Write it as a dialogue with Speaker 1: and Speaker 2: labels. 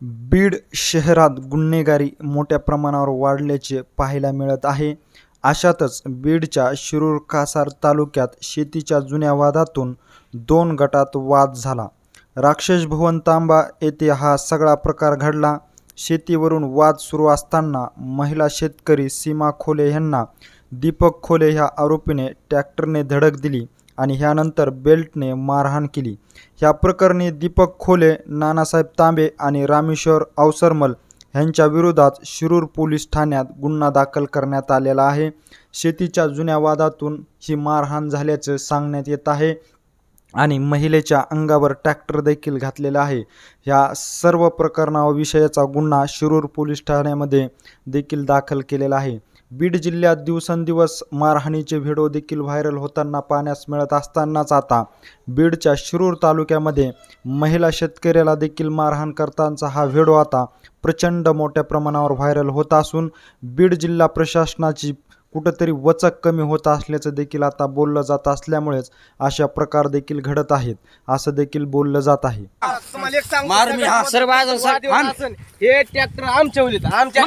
Speaker 1: बीड शहरात गुन्हेगारी मोठ्या प्रमाणावर वाढल्याचे पाहायला मिळत आहे. अशातच बीडच्या शिरूर कासार तालुक्यात शेतीच्या जुन्या वादातून दोन गटात वाद झाला. राक्षस भुवन तांबा येथे हा सगळा प्रकार घडला. शेतीवरून वाद सुरू असताना महिला शेतकरी सीमा खोले यांना दीपक खोले ह्या आरोपीने ट्रॅक्टरने धडक दिली. आणि ह्यानंतर बेल्टने मारहाण केली. ह्या प्रकरणी दीपक खोले नानासाहेब तांबे आणि रामेश्वर अवसरमल ह्यांच्या विरोधात शिरूर पोलीस ठाण्यात गुन्हा दाखल करण्यात आलेला आहे. शेतीच्या जुन्या वादातून ही मारहाण झाल्याचं सांगण्यात येत आहे आणि महिलेच्या अंगावर ट्रॅक्टर देखील घातलेला आहे. ह्या सर्व प्रकरणाविषयीचा गुन्हा शिरूर पोलीस ठाण्यामध्ये देखील दाखल केलेला आहे. बीड जिल्ह्यात दिवसेंदिवस मारहाणीचे व्हिडिओ देखील व्हायरल होताना पाहण्यास मिळत असतानाच आता बीडच्या शिरूर तालुक्यामध्ये महिला शेतकऱ्याला देखील मारहाण करतानाचा हा व्हिडिओ आता प्रचंड मोठ्या प्रमाणावर व्हायरल होत असून बीड जिल्हा प्रशासनाची कुठंतरी वचक कमी होत असल्याचं देखील आता बोललं जात असल्यामुळेच अशा प्रकार देखील घडत आहेत असं देखील बोललं जात आहे
Speaker 2: मार मी हा.
Speaker 3: सर्व. हे ट्रॅक्टर आमच्या